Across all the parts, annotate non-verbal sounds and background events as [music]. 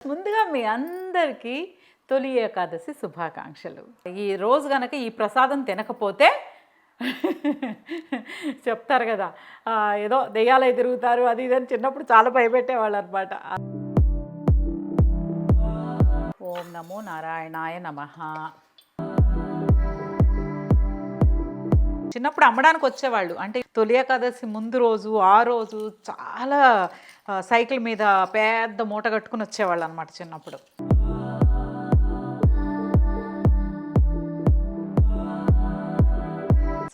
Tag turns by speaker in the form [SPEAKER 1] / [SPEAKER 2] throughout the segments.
[SPEAKER 1] ముందుగా మీ అందరికీ తొలి ఏకాదశి శుభాకాంక్షలు. ఈ రోజు గనక ఈ ప్రసాదం తినకపోతే [laughs] చెప్తారు కదా ఏదో దెయ్యాలై తిరుగుతారు అది ఇదని చిన్నప్పుడు చాలా భయపెట్టేవాళ్ళు అనమాట ఓం నమో నారాయణాయ నమ. చిన్నప్పుడు అమ్మడానికి వచ్చేవాళ్ళు. అంటే తొలి ఏకాదశి ముందు రోజు ఆ రోజు చాలా సైకిల్ మీద పెద్ద మూట కట్టుకుని వచ్చేవాళ్ళు అనమాట చిన్నప్పుడు.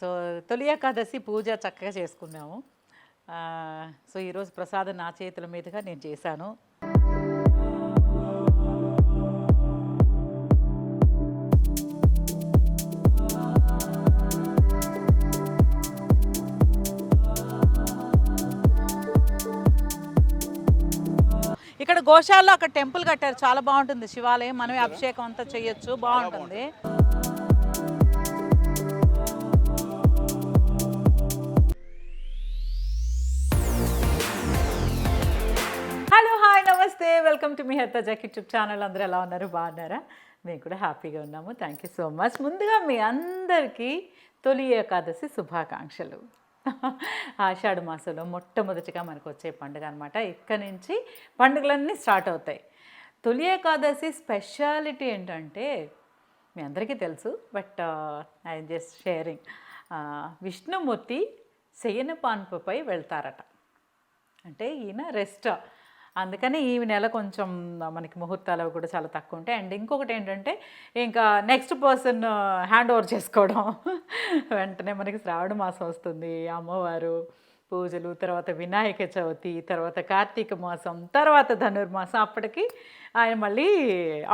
[SPEAKER 1] సో తొలి ఏకాదశి పూజ చక్కగా చేసుకున్నాము. సో ఈరోజు ప్రసాదం నా చేతుల మీదుగా నేను చేశాను. ఇక్కడ గోశాలలో అక్కడ టెంపుల్ కట్టారు. చాలా బాగుంటుంది. శివాలయం మనమే అభిషేకం అంతా చేయొచ్చు. బాగుంటుంది. హలో హాయ్ నమస్తే. వెల్కమ్ టు మీ హెత్త జాక్ యూట్యూబ్ ఛానల్. అందరూ ఎలా ఉన్నారు? బాగున్నారా? మేము కూడా హ్యాపీగా ఉన్నాము. థ్యాంక్ యూ సో మచ్ ముందుగా మీ అందరికీ తొలి ఏకాదశి శుభాకాంక్షలు. ఆషాఢ మాసంలో మొట్టమొదటిగా మనకు వచ్చే పండుగ అనమాట ఇక్కడ నుంచి పండుగలన్నీ స్టార్ట్ అవుతాయి. తొలి ఏకాదశి స్పెషాలిటీ ఏంటంటే మీ అందరికీ తెలుసు but I just sharing Vishnumurthy శయన పాన్పుపై వెళ్తారట. అంటే ఈయన రెస్ట్ అందుకని ఈ నెల కొంచెం మనకి ముహూర్తాలు అవి కూడా చాలా తక్కువ ఉంటాయి. అండ్ ఇంకొకటి ఏంటంటే ఇంకా నెక్స్ట్ పర్సన్ హ్యాండ్ ఓవర్ చేసుకోవడం. [laughs] వెంటనే మనకి శ్రావణ మాసం వస్తుంది. అమ్మవారు పూజలు తర్వాత వినాయక చవితి తర్వాత కార్తీక మాసం తర్వాత ధనుర్మాసం. అప్పటికి ఆయన మళ్ళీ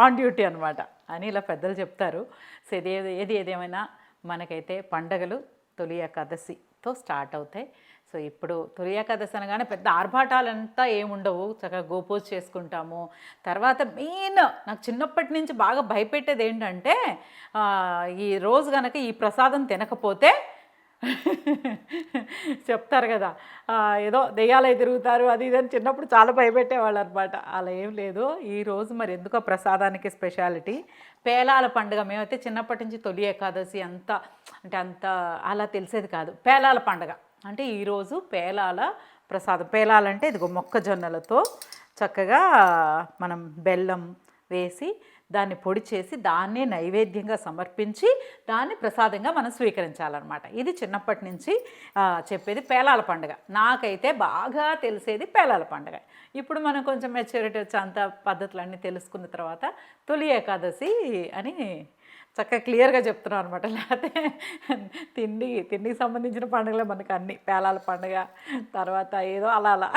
[SPEAKER 1] ఆన్ డ్యూటీ అనమాట అని ఇలా పెద్దలు చెప్తారు. సో ఏది ఏది ఏదేమైనా మనకైతే పండగలు తొలి ఏకాదశితో స్టార్ట్ అవుతాయి. సో ఇప్పుడు తొలి ఏకాదశి అనగానే పెద్ద ఆర్భాటాలంతా ఏముండవు చక్కగా గోపూజ చేసుకుంటాము. తర్వాత మెయిన్ నాకు చిన్నప్పటి నుంచి బాగా భయపెట్టేది ఏంటంటే ఈ రోజు కనుక ఈ ప్రసాదం తినకపోతే [laughs] చెప్తారు కదా ఏదో దెయ్యాలై తిరుగుతారు అది ఇది అని చిన్నప్పుడు చాలా భయపెట్టేవాళ్ళు అనమాట అలా ఏం లేదు. ఈ రోజు మరి ఎందుకో ప్రసాదానికి స్పెషాలిటీ? పేలాల పండుగ మేమైతే చిన్నప్పటి నుంచి తొలి ఏకాదశి అంత అంటే అంత అలా తెలిసేది కాదు. పేలాల పండుగ. అంటే ఈరోజు పేలాల ప్రసాదం. పేలాలంటే ఇదిగో మొక్కజొన్నలతో చక్కగా మనం బెల్లం వేసి దాన్ని పొడి చేసి దాన్నే నైవేద్యంగా సమర్పించి దాన్ని ప్రసాదంగా మనం స్వీకరించాలన్నమాట. ఇది చిన్నప్పటి నుంచి చెప్పేది పేలాల పండుగ. నాకైతే బాగా తెలిసేది పేలాల పండుగ. ఇప్పుడు మనం కొంచెం మెచ్యూరిటీ వచ్చి అంత పద్ధతులన్నీ తెలుసుకున్న తర్వాత తొలి ఏకాదశి అని చక్కగా క్లియర్గా చెప్తున్నాం అనమాట లేకపోతే తిండి తిండికి సంబంధించిన పండుగలే మనకు అన్ని. పేలాల పండుగ తర్వాత ఏదో అలా అలా.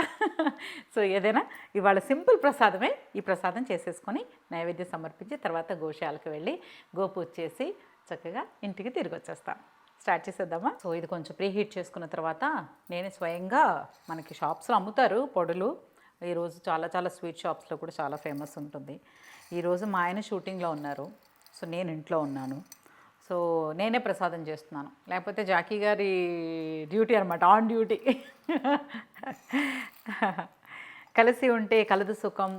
[SPEAKER 1] సో ఏదైనా ఇవాళ సింపుల్ ప్రసాదమే ఈ ప్రసాదం చేసేసుకొని నైవేద్యం సమర్పించి తర్వాత గోశాలకు వెళ్ళి గోపూజ చేసి చక్కగా ఇంటికి తిరిగి వచ్చేస్తాం. స్టార్ట్ చేసేద్దామా? సో ఇది కొంచెం ప్రీహీట్ చేసుకున్న తర్వాత నేను స్వయంగా మనకి షాప్స్లో అమ్ముతారు పొడులు. ఈరోజు చాలా చాలా స్వీట్ షాప్స్లో కూడా చాలా ఫేమస్ ఉంటుంది. ఈరోజు మా ఆయన షూటింగ్లో ఉన్నారు. సో నేను ఇంట్లో ఉన్నాను. సో నేనే ప్రసాదం చేస్తున్నాను. లేకపోతే జాకీ గారి డ్యూటీ అనమాట ఆన్ డ్యూటీ. కలిసి ఉంటే కలదు సుఖం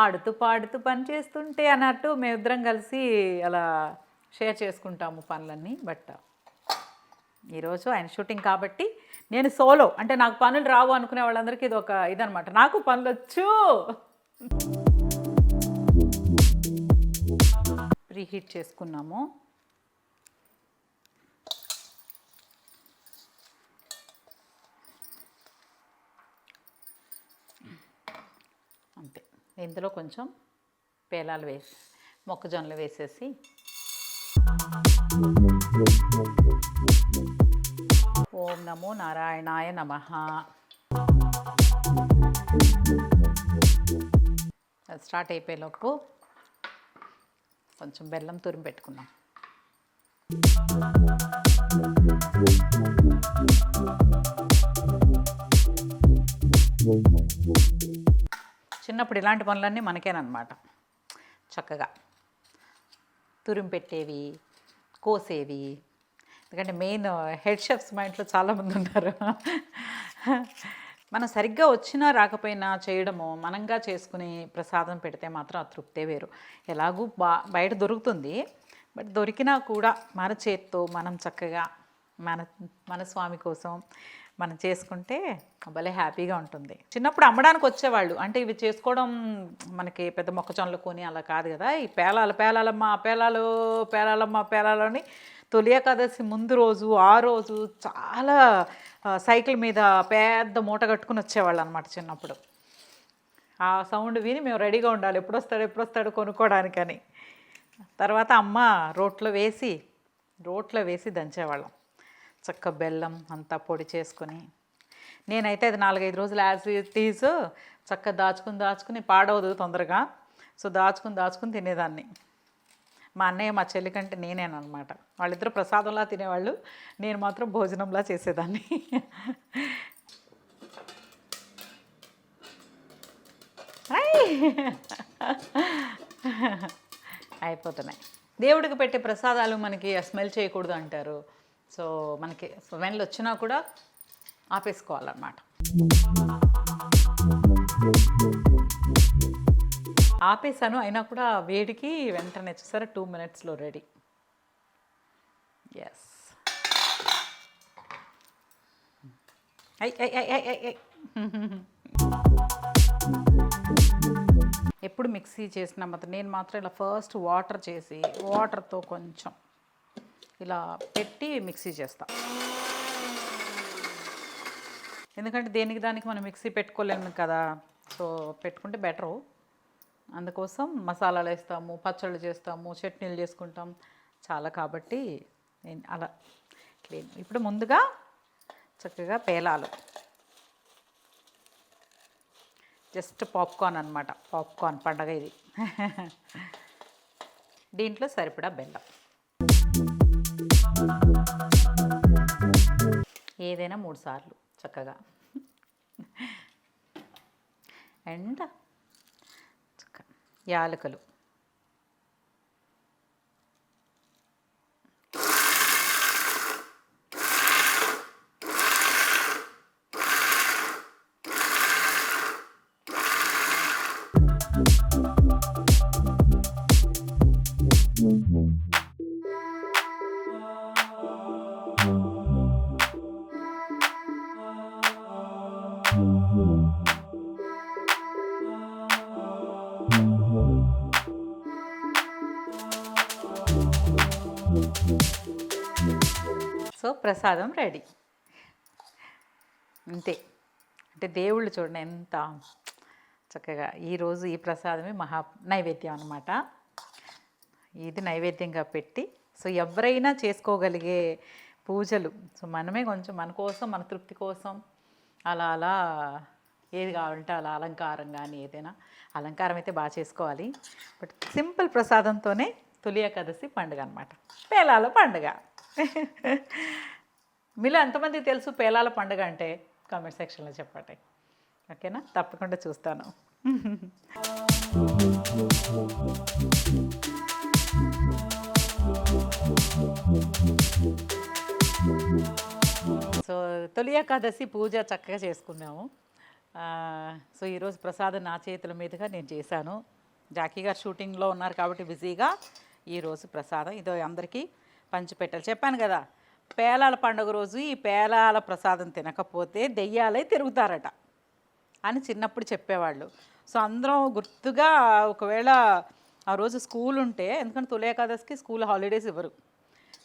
[SPEAKER 1] ఆడుతూ పాడుతూ పని చేస్తుంటే అన్నట్టు మేమిద్దరం కలిసి అలా షేర్ చేసుకుంటాము పనులన్నీ. బట్ ఈరోజు ఆయన షూటింగ్ కాబట్టి నేను సోలో అంటే నాకు పనులు రావు అనుకునే వాళ్ళందరికీ ఇది ఒక ఇదనమాట నాకు పనులు వచ్చు రీహీట్ చేసుకున్నాము. అంతే. ఇందులో కొంచెం పేలాలు వేసి మొక్కజొన్నలు వేసేసి. ఓం నమో నారాయణాయ నమ. అది స్టార్ట్ అయిపోయేలోపు కొంచెం బెల్లం తురిమి పెట్టుకుందాం. చిన్నప్పుడు ఇలాంటి పనులన్నీ మనకేనమాట చక్కగా తురిమి పెట్టేవి కోసేవి. ఎందుకంటే మెయిన్ హెడ్ షెఫ్స్ మా ఇంట్లో చాలామంది ఉన్నారు. మనం సరిగ్గా వచ్చినా రాకపోయినా చేయడము మనంగా చేసుకుని ప్రసాదం పెడితే మాత్రం ఆ తృప్తే వేరు. ఎలాగూ బా బయట దొరుకుతుంది. బట్ దొరికినా కూడా మన చేత్తో మనం చక్కగా మన మన స్వామి కోసం మనం చేసుకుంటే భలే హ్యాపీగా ఉంటుంది. చిన్నప్పుడు అమ్మడానికి వచ్చేవాళ్ళు. అంటే ఇవి చేసుకోవడం మనకి పెద్ద మొక్కజొన్నలు కొని అలా కాదు కదా. ఈ పేలాలు పేలాలమ్మ పేలాలు పేలాలమ్మ పేలాలని తొలి ఏకాదశి ముందు రోజు ఆ రోజు చాలా సైకిల్ మీద పెద్ద మూట కట్టుకుని వచ్చేవాళ్ళు అనమాట చిన్నప్పుడు. ఆ సౌండ్ విని మేము రెడీగా ఉండాలి. ఎప్పుడు వస్తాడు ఎప్పుడు వస్తాడు కొనుక్కోవడానికని తర్వాత అమ్మ రోట్లో వేసి రోట్లో వేసి దంచేవాళ్ళం. చక్క బెల్లం అంతా పొడి చేసుకొని. నేనైతే అది నాలుగైదు రోజులు యాజ్ తీసు చక్క దాచుకుని దాచుకుని పాడవదు తొందరగా. సో దాచుకుని దాచుకుని తినేదాన్ని. మా అన్నయ్య మా చెల్లి కంటే నేనేనమాట వాళ్ళిద్దరూ ప్రసాదంలా తినేవాళ్ళు. నేను మాత్రం భోజనంలా చేసేదాన్ని. అయిపోతున్నాయి. దేవుడికి పెట్టే ప్రసాదాలు మనకి స్మెల్ చేయకూడదు అంటారు. సో మనకి వెన్లు వచ్చినా కూడా ఆపేసుకోవాలన్నమాట. ఆపేసాను అయినా కూడా వేడికి వెంటనే చూసారా? టూ మినిట్స్లో ready yes I I I I I I. ఎప్పుడు మిక్సీ చేసిన మాత్రం నేను మాత్రం ఇలా ఫస్ట్ వాటర్ చేసి వాటర్తో కొంచెం ఇలా పెట్టి మిక్సీ చేస్తా. ఎందుకంటే దేనికి దానికి మనం మిక్సీ పెట్టుకోలేము కదా. సో పెట్టుకుంటే బెటరు అందుకోసం మసాలాలు వేస్తాము పచ్చళ్ళు చేస్తాము చట్నీలు చేసుకుంటాం. చాలా కాబట్టి నేను అలా క్లీన్. ఇప్పుడు ముందుగా చక్కగా పేలాలు. జస్ట్ పాప్కార్న్ అనమాట పాప్కార్న్ పండగ ఇది. [laughs] దీంట్లో సరిపడా బెల్లం. ఏదైనా మూడు సార్లు చక్కగా. [laughs] అండ్ చక్క యాలకులు. you ప్రసాదం రెడీ. అంతే. అంటే దేవుళ్ళు చూడండి ఎంత చక్కగా ఈరోజు ఈ ప్రసాదమే మహా నైవేద్యం అనమాట ఇది నైవేద్యంగా పెట్టి సో ఎవరైనా చేసుకోగలిగే పూజలు సో మనమే కొంచెం మన కోసం మన తృప్తి కోసం అలా అలా ఏది కావాలంటే అలా అలంకారం కానీ ఏదైనా అలంకారం అయితే బాగా చేసుకోవాలి. బట్ సింపుల్ ప్రసాదంతోనే తొలి ఏకాదశి పండుగ అనమాట పేలాల పండుగ. మీలో ఎంతమంది తెలుసు పేలాల పండుగ అంటే? కామెంట్ సెక్షన్లో చెప్పండి. ఓకేనా? తప్పకుండా చూస్తాను. సో తొలి ఏకాదశి పూజ చక్కగా చేసుకున్నాము. సో ఈరోజు ప్రసాదం నా చేతుల మీదుగా నేను చేశాను. జాకీ గారు షూటింగ్లో ఉన్నారు కాబట్టి బిజీగా ఈరోజు ప్రసాదం. ఇదో అందరికీ పంచిపెట్టాలి చెప్పాను కదా. పేలాల పండుగ రోజు ఈ పేలాల ప్రసాదం తినకపోతే దెయ్యాలై తిరుగుతారట అని చిన్నప్పుడు చెప్పేవాళ్ళు. సో అందరం గుర్తుగా ఒకవేళ ఆ రోజు స్కూల్ ఉంటే ఎందుకంటే తులే ఏకాదశికి స్కూల్ హాలిడేస్ ఇవ్వరు.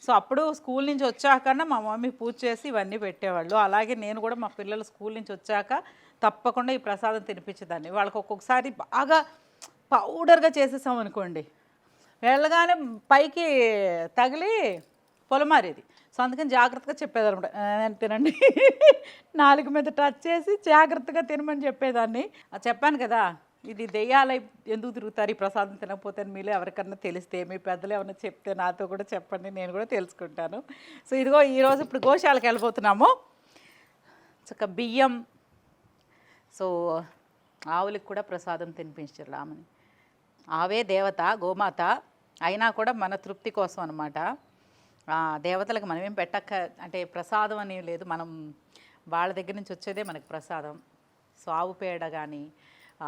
[SPEAKER 1] సో అప్పుడు స్కూల్ నుంచి వచ్చాకన్నా మా మమ్మీ పూజ చేసి ఇవన్నీ పెట్టేవాళ్ళు. అలాగే నేను కూడా మా పిల్లలు స్కూల్ నుంచి వచ్చాక తప్పకుండా ఈ ప్రసాదం తినిపించేదాన్ని. వాళ్ళకి ఒక్కొక్కసారి బాగా పౌడర్గా చేసేసాం అనుకోండి వెళ్ళగానే పైకి తగిలి పొలమారేది. సో అందుకని జాగ్రత్తగా చెప్పేదన్నమాట. నేను తినండి. నాలుగు మీద టచ్ చేసి జాగ్రత్తగా తినమని చెప్పేదాన్ని. చెప్పాను కదా ఇది దెయ్యాలై ఎందుకు తిరుగుతారు? ఈ ప్రసాదం తినకపోతే మీలో ఎవరికన్నా తెలిస్తే మీ పెద్దలు ఏమైనా చెప్తే నాతో కూడా చెప్పండి నేను కూడా తెలుసుకుంటాను. సో ఇదిగో ఈరోజు ఇప్పుడు గోశాలకు వెళ్ళిపోతున్నాము చక్క బియ్యం సో ఆవులకు కూడా ప్రసాదం తినిపించారు రామని. ఆవే దేవత గోమాత అయినా కూడా మన తృప్తి కోసం అనమాట దేవతలకు మనమేం పెట్టక్క అంటే ప్రసాదం అనేది లేదు. మనం వాళ్ళ దగ్గర నుంచి వచ్చేదే మనకు ప్రసాదం. సో ఆవు పేడ కానీ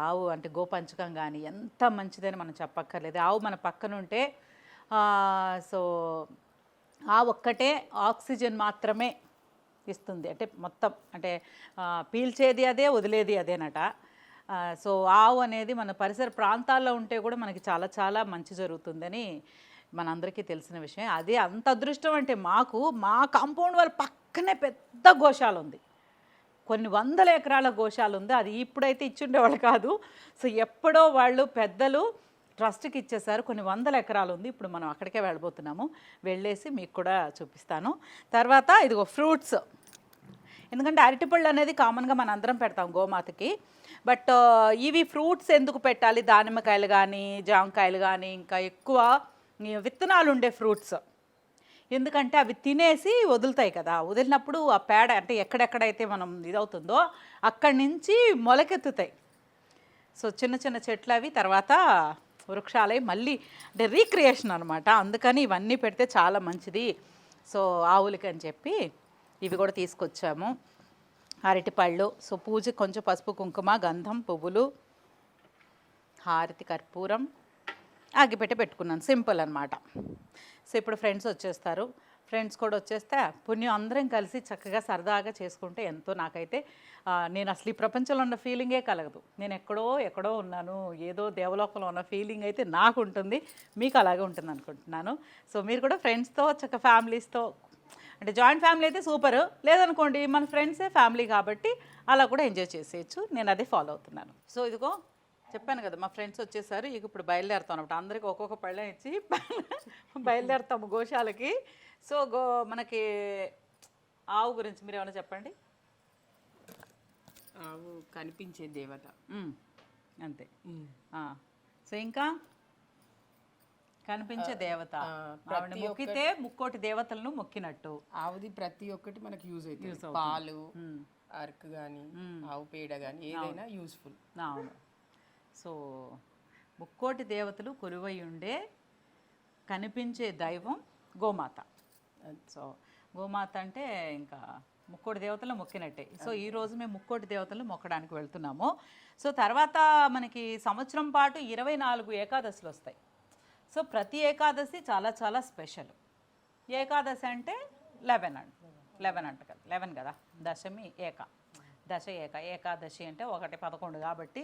[SPEAKER 1] ఆవు అంటే గోపంచకం కానీ ఎంత మంచిదని మనం చెప్పక్కర్లేదు. ఆవు మన పక్కన ఉంటే సో ఆ ఒక్కటే ఆక్సిజన్ మాత్రమే ఇస్తుంది. అంటే మొత్తం అంటే పీల్చేది అదే వదిలేది అదేనట సో ఆవు అనేది మన పరిసర ప్రాంతాల్లో ఉంటే కూడా మనకి చాలా చాలా మంచి జరుగుతుందని మనందరికీ తెలిసిన విషయం. అదే అంత అదృష్టం అంటే మాకు మా కాంపౌండ్ వాళ్ళ పక్కనే పెద్ద గోశాల ఉంది కొన్ని వందల ఎకరాల గోశాల ఉంది అది ఇప్పుడైతే ఇచ్చుండేవాళ్ళు కాదు. సో ఎప్పుడో వాళ్ళు పెద్దలు ట్రస్ట్కి ఇచ్చేసారు. కొన్ని వందల ఎకరాలు ఉంది ఇప్పుడు మనం అక్కడికే వెళ్ళబోతున్నాము. వెళ్ళేసి మీకు కూడా చూపిస్తాను. తర్వాత ఇదిగో ఫ్రూట్స్. ఎందుకంటే అరటిపళ్ళు అనేది కామన్గా మనం అందరం పెడతాం గోమాతకి. బట్ ఇవి ఫ్రూట్స్ ఎందుకు పెట్టాలి? దానిమ్మకాయలు కానీ జామకాయలు కానీ ఇంకా ఎక్కువ విత్తనాలు ఉండే ఫ్రూట్స్. ఎందుకంటే అవి తినేసి వదులుతాయి కదా. వదిలినప్పుడు ఆ పేడ అంటే ఎక్కడెక్కడైతే మనం ఇదవుతుందో అక్కడి నుంచి మొలకెత్తుతాయి. సో చిన్న చిన్న చెట్లు అవి తర్వాత వృక్షాలై మళ్ళీ అంటే రీక్రియేషన్ అనమాట అందుకని ఇవన్నీ పెడితే చాలా మంచిది. సో ఆవులకి అని చెప్పి ఇవి కూడా తీసుకొచ్చాము. అరటిపళ్ళు సో పూజ కొంచెం పసుపు కుంకుమ గంధం పువ్వులు హారతి కర్పూరం అగ్గిపెట్టి పెట్టుకున్నాను. సింపుల్ అనమాట సో ఇప్పుడు ఫ్రెండ్స్ వచ్చేస్తారు. ఫ్రెండ్స్ కూడా వచ్చేస్తే పుణ్యం అందరం కలిసి చక్కగా సరదాగా చేసుకుంటే ఎంతో నాకైతే నేను అసలు ఈ ప్రపంచంలో ఉన్న ఫీలింగే కలగదు. నేను ఎక్కడో ఎక్కడో ఉన్నాను. ఏదో దేవలోకంలో ఉన్న ఫీలింగ్ అయితే నాకు ఉంటుంది మీకు అలాగే ఉంటుంది అనుకుంటున్నాను. సో మీరు కూడా ఫ్రెండ్స్తో చక్క ఫ్యామిలీస్తో అంటే జాయింట్ ఫ్యామిలీ అయితే సూపర్. లేదనుకోండి మన ఫ్రెండ్సే ఫ్యామిలీ కాబట్టి అలా కూడా ఎంజాయ్ చేసేయచ్చు. నేను అదే ఫాలో అవుతున్నాను. సో ఇదిగో చెప్పాను కదా మా ఫ్రెండ్స్ వచ్చేసారు ఇక ఇప్పుడు బయలుదేరుతాం అనమాట అందరికి ఒక్కొక్క పళ్ళెం ఇచ్చి [laughs] బయలుదేరుతాము గోశాలకి. సో గో మనకి ఆవు గురించి మీరు ఏమైనా చెప్పండి?
[SPEAKER 2] ఆవు కనిపించే దేవత.
[SPEAKER 1] అంతే. ఆ. సో ఇంకా కనిపించే దేవత. ఆవిడ మొక్కితే ముక్కోటి దేవతలను మొక్కినట్టు.
[SPEAKER 2] ఆవుది ప్రతి ఒక్కటి మనకి యూజ్ అవుతుంది. పాలు అర్క్ కానీ ఆవు పేడ కానీ ఏదైనా యూస్ఫుల్
[SPEAKER 1] అవును. సో ముక్కోటి దేవతలు కొలువై ఉండే కనిపించే దైవం గోమాత. సో గోమాత అంటే ఇంకా ముక్కోటి దేవతలు మొక్కినట్టే. సో ఈ రోజు మేము ముక్కోటి దేవతలు మొక్కడానికి వెళ్తున్నాము. సో తర్వాత మనకి సంవత్సరం పాటు ఇరవై నాలుగు ఏకాదశులు వస్తాయి. సో ప్రతి ఏకాదశి చాలా చాలా స్పెషల్. ఏకాదశి అంటే లెవెన్ అంట. లెవెన్ అంట కదా. లెవెన్ కదా. దశమి ఏక. దశ ఏక ఏకాదశి అంటే ఒకటి పదకొండు కాబట్టి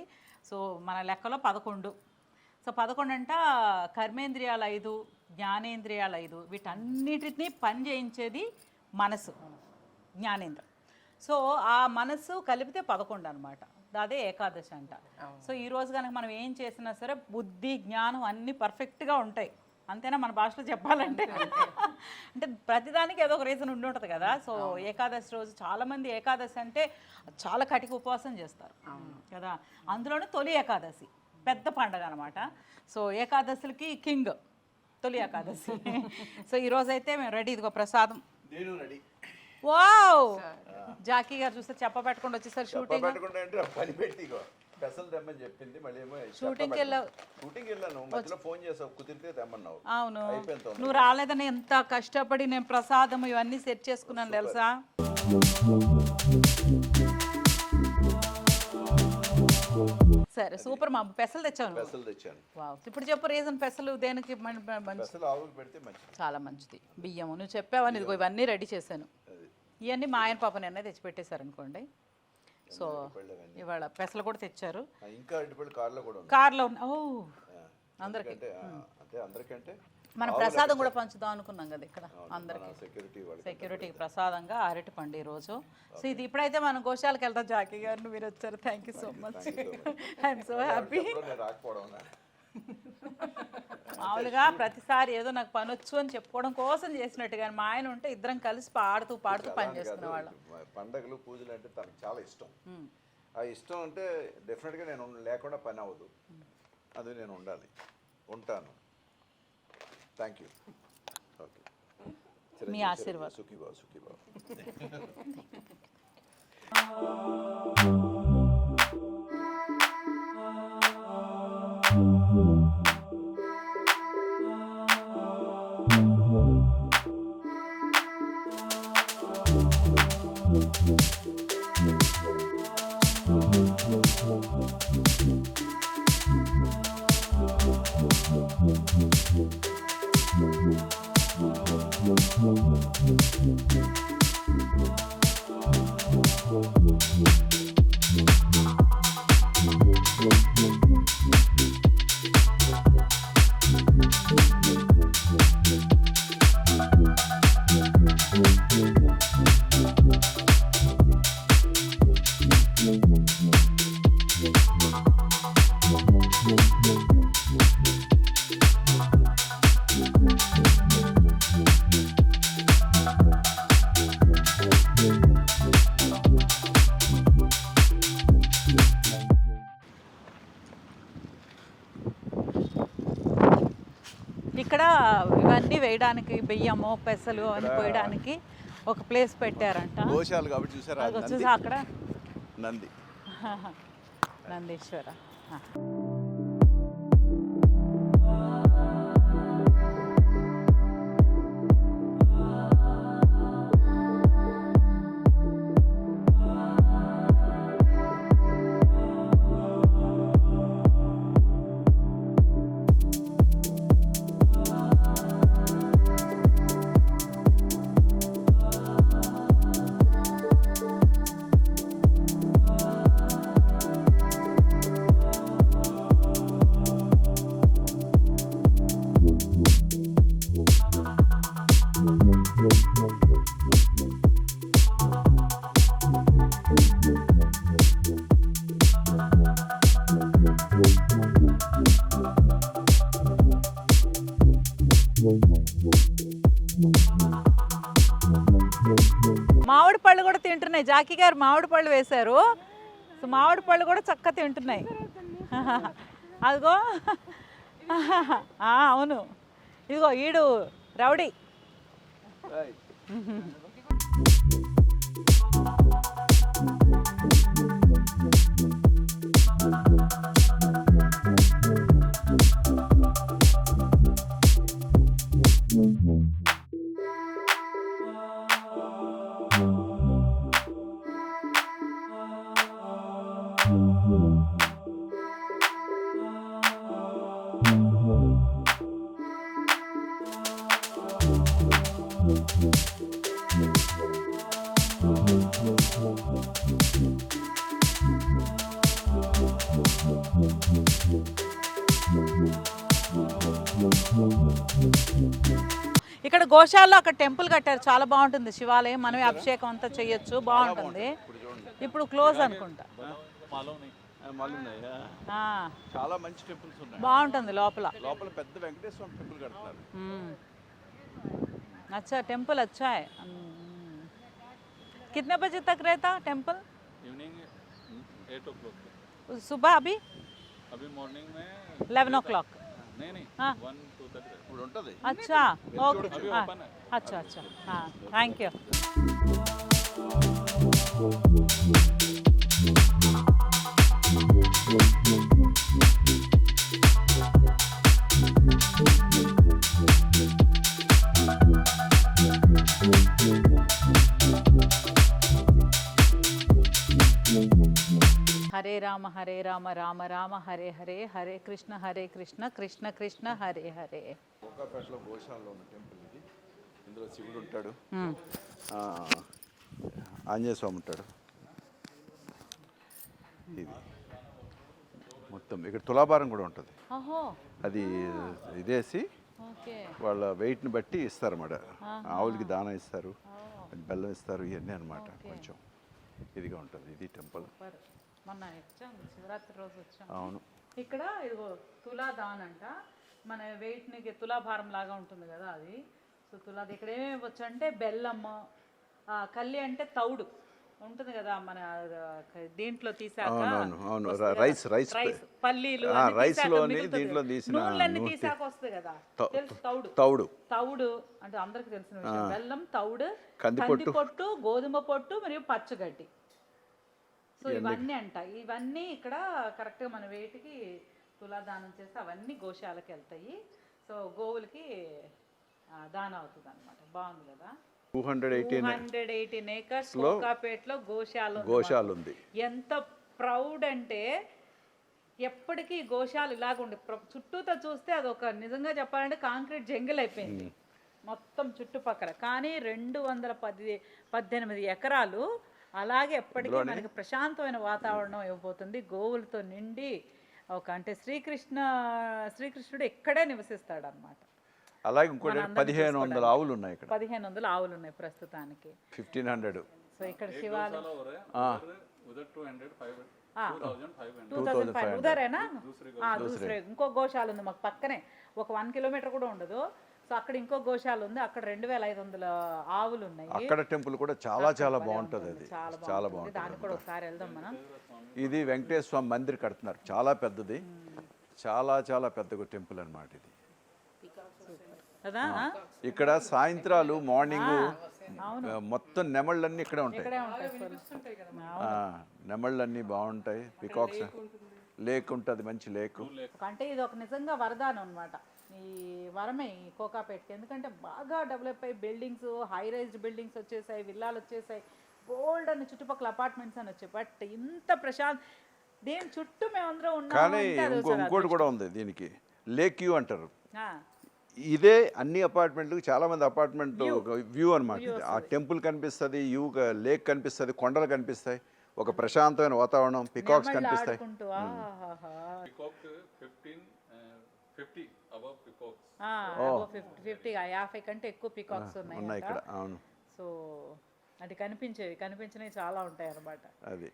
[SPEAKER 1] సో మన లెక్కలో పదకొండు. సో పదకొండు అంట కర్మేంద్రియాలు ఐదు జ్ఞానేంద్రియాలు ఐదు. వీటన్నిటిని పని చేయించేది మనసు జ్ఞానేంద్రం. సో ఆ మనసు కలిపితే పదకొండు అనమాట అదే ఏకాదశి అంట. సో ఈ రోజు కనుక మనం ఏం చేసినా సరే బుద్ధి జ్ఞానం అన్నీ పర్ఫెక్ట్గా ఉంటాయి. అంతేనా? మన భాషలో చెప్పాలంటే. అంటే ప్రతిదానికి ఏదో ఒక రీజన్ ఉండి ఉంటుంది కదా. సో ఏకాదశి రోజు చాలా మంది ఏకాదశి అంటే చాలా కటిక ఉపవాసం చేస్తారు. కదా? అందులోనే తొలి ఏకాదశి పెద్ద పండగ అనమాట సో ఏకాదశులకి కింగ్ తొలి ఏకాదశి. [laughs] సో ఈ రోజు అయితే మేము రెడీ. ఇదిగో ప్రసాదం.
[SPEAKER 3] నేను రెడీ.
[SPEAKER 1] వావ్! జాకీ గారు చూస్తే చెప్ప పెట్టకుండా వచ్చేసారు షూటింగ్.
[SPEAKER 3] పెసలు తెమ్మని చెప్పింది మళ్ళీ ఏమో
[SPEAKER 1] షూటింగ్కి వెళ్ళావు
[SPEAKER 3] షూటింగ్ వెళ్ళాను మధ్యలో ఫోన్ చేసావు కుదిరితే తెమ్మన్నావు.
[SPEAKER 1] అవును.
[SPEAKER 3] అయిపోయింది.
[SPEAKER 1] నువ్వు రాలేదని ఎంత కష్టపడి నేను ప్రసాదం ఇవన్నీ సెట్ చేసుకున్నాను తెలుసా? సరే సూపర్ మా పెసలు తెచ్చావు నువ్వు.
[SPEAKER 3] పెసలు తెచ్చాను.
[SPEAKER 1] వావ్. ఇప్పుడు చెప్పు రీజన్ పెసలు దేనికి మంచి
[SPEAKER 3] పెసలు ఆవుకి పెడితే మంచిది.
[SPEAKER 1] చాలా మంచిది. బియ్యము నువ్వు చెప్పావని ఇదిగో ఇవన్నీ రెడీ చేశాను. ఇవన్నీ మా ఆయన పాప నిన్న తెచ్చి పెట్టేశారు అనుకోండి సో. ఇవాళ పెసలు కూడా తెచ్చారు.
[SPEAKER 3] ఇంకా అరటిపళ్ళు కార్లో కూడా
[SPEAKER 1] కార్లో ఓ అందరికీ.
[SPEAKER 3] అంటే అందరికంటే
[SPEAKER 1] మనం ప్రసాదం కూడా పంచుదాం అనుకున్నాం కదా ఇక్కడ అందరికి. సెక్యూరిటీకి ప్రసాదంగా అరటి పండు ఈరోజు సో ఇది ఇప్పుడైతే మనం గోశాలకు వెళ్తాం జాకీ గారు మీరు వచ్చారు. Thank you so much I'm so happy మామూలుగా ప్రతిసారి ఏదో నాకు పని వచ్చు అని చెప్పుకోవడం కోసం చేసినట్టు కానీ మా ఆయన ఉంటే ఇద్దరం కలిసి పాడుతూ పాడుతూ పని చేసుకునే వాళ్ళం.
[SPEAKER 3] పండగలు పూజలు అంటే తనకు చాలా ఇష్టం. ఆ ఇష్టం అంటే డెఫినెట్గా నేను లేకుండా పని అవ్వదు. అది నేను ఉండాలి. ఉంటాను. థ్యాంక్ యూ ఓకే
[SPEAKER 1] మీ ఆశీర్వాదం.
[SPEAKER 3] సుఖీబాబు సుఖీబాబు. [laughs]
[SPEAKER 1] ఇక్కడ ఇవన్నీ వేయడానికి బియ్యము పెసలు అన్ని పోయడానికి ఒక ప్లేస్ పెట్టారంట.
[SPEAKER 3] గోశాలు కాబట్టి చూసారా
[SPEAKER 1] చూసా అక్కడ?
[SPEAKER 3] నంది. [laughs]
[SPEAKER 1] నందీశ్వర. తింటున్నాయి. జాకీ గారు మామిడి పళ్ళు వేశారు. సో మామిడి పళ్ళు కూడా చక్కగా తింటున్నాయి. [laughs] అదిగో. [laughs] అవును. ఇదిగో ఈడు రౌడీ. [laughs] ఇక్కడ గోశాలలో అక్కడ టెంపుల్ కట్టారు. చాలా బాగుంటుంది. శివాలయం మనమే అభిషేకం అంతా చేయొచ్చు. బాగుంటుంది. ఇప్పుడు క్లోజ్ అనుకుంటా.
[SPEAKER 3] చాలా మంచి టెంపుల్స్ ఉన్నాయి.
[SPEAKER 1] బాగుంటుంది లోపల.
[SPEAKER 3] లోపల పెద్ద వెంకటేశ్వర టెంపుల్
[SPEAKER 1] కడతారు अच्छा टेंपल अच्छा है। हम्म। कितने बजे तक रहता temple
[SPEAKER 4] evening eight o'clock
[SPEAKER 1] सुबह अभी?
[SPEAKER 4] अभी मॉर्निंग में
[SPEAKER 1] इलेवन ओ क्लॉक
[SPEAKER 4] नहीं नहीं
[SPEAKER 1] हाँ।
[SPEAKER 4] तक
[SPEAKER 1] अच्छा ओके हाँ। अच्छा अच्छा हाँ thank you Thank you. Rama Hare Rama Rama Rama Hare Hare Hare Krishna Hare Krishna Krishna Krishna Hare Hare.
[SPEAKER 3] కోకాపేటలో ఉన్న టెంపుల్ ఇది. ఇందులో శివుడు ఉంటాడు. ఆంజనేయ స్వామి ఉంటాడు. ఇది. మొత్తం ఇక్కడ తులాభారం కూడా ఉంటుంది. అది ఇదేసి వాళ్ళ వెయిట్ని బట్టి ఇస్తారన్నమాట. ఆవులకి దానా ఇస్తారు. బెల్లం ఇస్తారు ఇవన్నీ అనమాట కొంచెం. ఇదిగా ఉంటుంది. ఇది టెంపుల్.
[SPEAKER 1] మొన్న వచ్చాం శివరాత్రి రోజు వచ్చాం.
[SPEAKER 3] అవును.
[SPEAKER 1] ఇక్కడ ఇదిగో తులా దాన్ అంట. మన వెయిట్ని తులాభారం లాగా ఉంటుంది కదా అది. సో తులా ఇక్కడ ఏమేమి వచ్చు అంటే బెల్లం ఆ, కల్లి అంటే తౌడు. ఉంటుంది కదా మన దీంట్లో తీసాక కదా.
[SPEAKER 3] రైస్, రైస్
[SPEAKER 1] రైస్ పల్లీలు రైస్లోని
[SPEAKER 3] దీంట్లో
[SPEAKER 1] కదా.
[SPEAKER 3] తీసిన
[SPEAKER 1] నూనెలన్నీ
[SPEAKER 3] నూనె
[SPEAKER 1] తీసాక వస్తుంది కదా.
[SPEAKER 3] తౌ-
[SPEAKER 1] తెలుసు తౌడు.
[SPEAKER 3] తౌడు.
[SPEAKER 1] తౌడు అంటే అందరికి తెలిసిన విషయం. బెల్లం తౌడు
[SPEAKER 3] కందిపొట్టు.
[SPEAKER 1] కందిపొట్టు గోధుమ పొట్టు మరియు పచ్చగడ్డి. సో ఇవన్నీ. అంట. ఇవన్నీ ఇక్కడ కరెక్ట్గా మన వేటికి తులాదానం చేస్తే అవన్నీ గోశాలకు వెళ్తాయి. సో గోవులకి దానం అవుతుంది అనమాట బాగుంది కదా?
[SPEAKER 3] Two hundred eighteen
[SPEAKER 1] hundred eighteen acres కోకాపేటలో గోశాల
[SPEAKER 3] గోశాల ఉంది
[SPEAKER 1] ఎంత ప్రౌడ్ అంటే ఎప్పటికీ గోశాల ఇలాగ ఉండే. చుట్టూతో చూస్తే అది ఒక నిజంగా చెప్పాలంటే కాంక్రీట్ జంగిల్ అయిపోయింది. మొత్తం చుట్టుపక్కల. కానీ రెండు వందల పది పద్దెనిమిది ఎకరాలు అలాగే ఎప్పటికీ మనకి ప్రశాంతమైన వాతావరణం ఇవ్వబోతుంది. గోవులతో నిండి ఒక అంటే శ్రీకృష్ణ శ్రీకృష్ణుడు ఇక్కడే నివసిస్తాడు అనమాట
[SPEAKER 3] అలాగే ఇంకోటి పదిహేను వందల ఆవులు ఉన్నాయి ఇక్కడ.
[SPEAKER 1] పదిహేను వందల ఆవులు ఉన్నాయి ప్రస్తుతానికి.
[SPEAKER 3] Fifteen hundred.
[SPEAKER 1] సో ఇక్కడ శివాలయం. ఉదరేనా? దూసరే ఇంకో గోశాల ఉంది మాకు పక్కనే. ఒక వన్ కిలోమీటర్ కూడా ఉండదు. సో అక్కడ ఇంకో గోశాల ఉంది. అక్కడ రెండు వేల ఐదు వందల ఆవులు ఉన్నాయి
[SPEAKER 3] అక్కడ టెంపుల్ కూడా చాలా చాలా బాగుంటుంది అది.
[SPEAKER 1] చాలా బాగుంటుంది. దానికి కూడా ఒకసారి వెళ్దాం మనం.
[SPEAKER 3] ఇది వెంకటేశ్వర స్వామి మందిర్ కడుతున్నారు. చాలా పెద్దది. చాలా చాలా పెద్ద టెంపుల్ అన్నమాట ఇది? ఇక్కడ సాయంత్రాలు మార్నింగ్ మొత్తం నెమళ్ళన్నీ ఇక్కడే ఉంటాయి. నెమళ్ళన్నీ బాగుంటాయి. పికాక్స్ లేక్ ఉంటుంది. మంచి లేక్.
[SPEAKER 1] అంటే ఇది ఒక నిజంగా వరదానం అనమాట ఈ వరమే ఈ కోకాపేటకి. ఎందుకంటే బాగా డెవలప్ అయ్యి బిల్డింగ్స్ హై రైజ్డ్ బిల్డింగ్స్ వచ్చేసాయి విల్లాలు వచ్చేసాయి బోల్డ్ అని చుట్టుపక్కల అపార్ట్మెంట్స్ అని వచ్చాయి. బట్ ఇంత ప్రశాంత్ దీని చుట్టూ మేమందరం ఉన్నాము
[SPEAKER 3] కానీ ఇంకోటి కూడా ఉంది దీనికి. లేక్ వ్యూ అంటారు.
[SPEAKER 1] ఆ,
[SPEAKER 3] ఇదే అన్ని అపార్ట్మెంట్లకు చాలా మంది అపార్ట్మెంట్ వ్యూ అనమాట. ఆ టెంపుల్ కనిపిస్తుంది వ్యూ లేక్ కనిపిస్తుంది కొండలు కనిపిస్తాయి. ఒక ప్రశాంతమైన వాతావరణం పికాక్స్ కనిపిస్తాయి.
[SPEAKER 1] ఆడుకుంటూ ఆహాహా.
[SPEAKER 4] Peacock fifteen fifty above peacocks
[SPEAKER 1] ఆ, above 50 50 ఆ యాభై కంటే ఎక్కువ పికాక్స్
[SPEAKER 3] ఉన్నాయి
[SPEAKER 1] ఉన్నాయి
[SPEAKER 3] ఇక్కడ అవును.
[SPEAKER 1] సో అది కనిపించేవి కనిపించినవి చాలా ఉంటాయి అన్నమాట
[SPEAKER 3] అది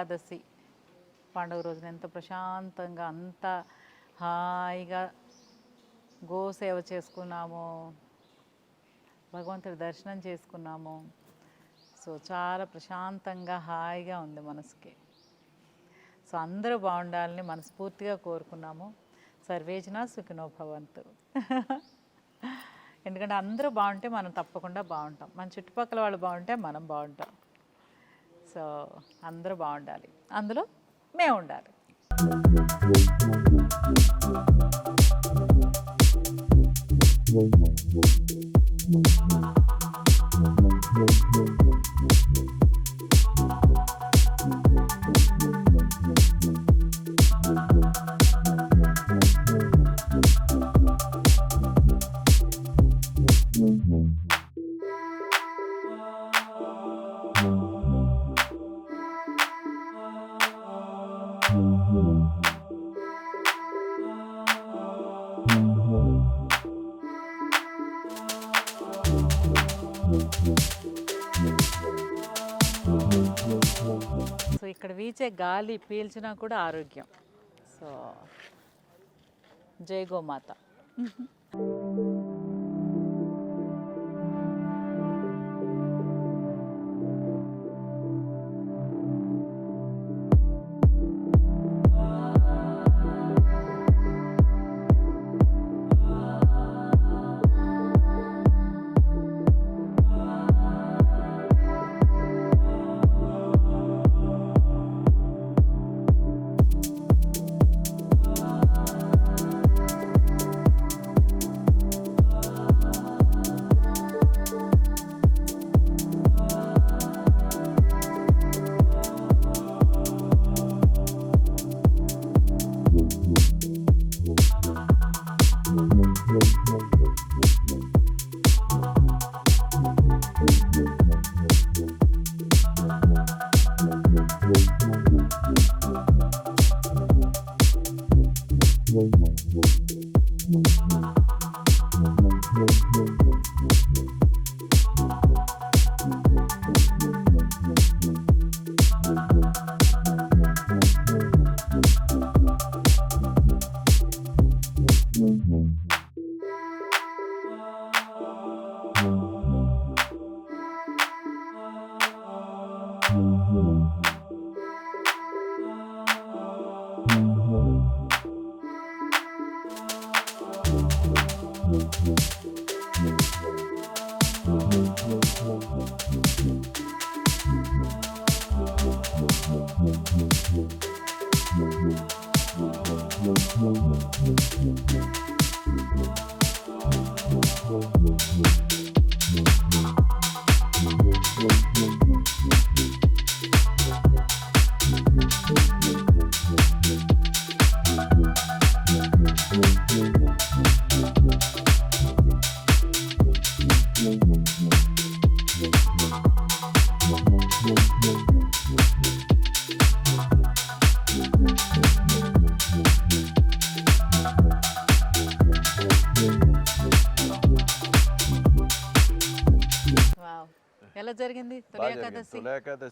[SPEAKER 1] ఏకాదశి పండుగ రోజున ఎంత ప్రశాంతంగా అంత హాయిగా గోసేవ చేసుకున్నాము. భగవంతుడి దర్శనం చేసుకున్నాము. సో చాలా ప్రశాంతంగా హాయిగా ఉంది మనసుకి. సో అందరూ బాగుండాలని మనస్ఫూర్తిగా కోరుకున్నాము. సర్వేజన సుఖినో భవంతు. [laughs] ఎందుకంటే అందరూ బాగుంటే మనం తప్పకుండా బాగుంటాం. మన చుట్టుపక్కల వాళ్ళు బాగుంటే మనం బాగుంటాం. సో అందరూ బాగుండాలి. అందులో మేము ఉండాలి. సో గాలి పీల్చినా కూడా ఆరోగ్యం. సో జై గోమాత.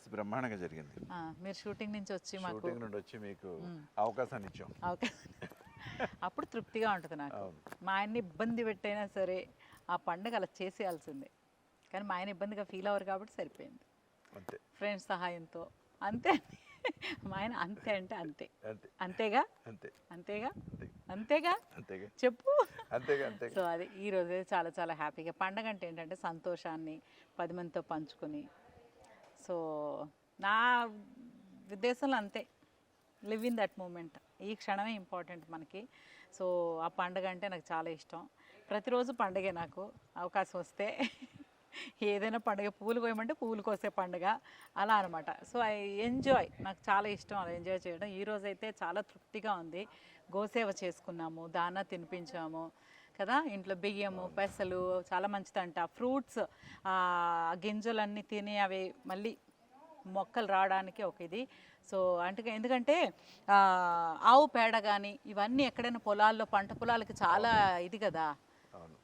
[SPEAKER 3] బ్రహ్మాండంగా జరిగింది.
[SPEAKER 1] మీరు షూటింగ్ నుంచి వచ్చి మాకు
[SPEAKER 3] షూటింగ్ నుండి వచ్చి మీకు అవకాశాన్ని ఇచ్చాం.
[SPEAKER 1] ఓకే [laughs] అప్పుడు తృప్తిగా ఉంటుంది నాకు. మా ఆయన్ని ఇబ్బంది పెట్టైనా సరే ఆ పండుగ అలా చేసేయాల్సిందే. కానీ మా ఆయన ఇబ్బందిగా ఫీల్ అవ్వరు కాబట్టి సరిపోయింది.
[SPEAKER 3] అంతే.
[SPEAKER 1] ఫ్రెండ్స్ సహాయంతో. అంతే. మా ఆయన అంతే అంటే అంతే.
[SPEAKER 3] అంతే.
[SPEAKER 1] అంతేగా?
[SPEAKER 3] అంతే.
[SPEAKER 1] అంతేగా?
[SPEAKER 3] అంతే.
[SPEAKER 1] అంతేగా? చెప్పు. సో అది ఈ రోజు చాలా చాలా హ్యాపీగా. పండగ అంటే ఏంటంటే సంతోషాన్ని పది మందితో పంచుకొని సో నా ఉద్దేశంలో అంతే. లివ్ ఇన్ దట్ మూమెంట్ ఈ క్షణమే ఇంపార్టెంట్ మనకి. సో ఆ పండగ అంటే నాకు చాలా ఇష్టం. ప్రతిరోజు పండగే నాకు. అవకాశం వస్తే ఏదైనా పండుగ పువ్వులు కోయమంటే పువ్వులు కోసే పండుగ. అలా అనమాట సో ఐ ఎంజాయ్ నాకు చాలా ఇష్టం అలా ఎంజాయ్ చేయడం. ఈరోజైతే అయితే చాలా తృప్తిగా ఉంది. గోసేవ చేసుకున్నాము. దానా తినిపించాము. కదా? ఇంట్లో బియ్యము పెసలు చాలా మంచిదంట. ఫ్రూట్స్ గింజలన్నీ తిని అవి మళ్ళీ మొక్కలు రావడానికి ఒక ఇది. సో అంటే ఎందుకంటే ఆవు పేడ కానీ ఇవన్నీ ఎక్కడైనా పొలాల్లో పంట పొలాలకి చాలా ఇది కదా?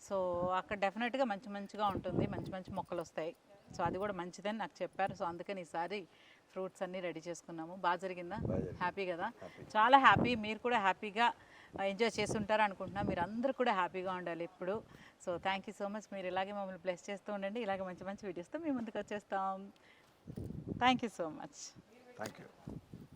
[SPEAKER 1] సో అక్కడ డెఫినెట్గా మంచి మంచిగా ఉంటుంది. మంచి మంచి మొక్కలు వస్తాయి సో అది కూడా మంచిదని నాకు చెప్పారు. సో అందుకని ఈసారి ఫ్రూట్స్ అన్నీ రెడీ చేసుకున్నాము. బాగా జరిగిందా? హ్యాపీ కదా? చాలా హ్యాపీ. మీరు కూడా హ్యాపీగా ఎంజాయ్ చేస్తుంటారు అనుకుంటున్నా. మీరు అందరూ కూడా హ్యాపీగా ఉండాలి ఇప్పుడు so thank you so much మీరు ఇలాగే మమ్మల్ని బ్లెస్ చేస్తూ ఉండండి. ఇలాగే మంచి మంచి వీడియోస్తో మేము ముందుకు వచ్చేస్తాం. Thank you so much
[SPEAKER 3] thank you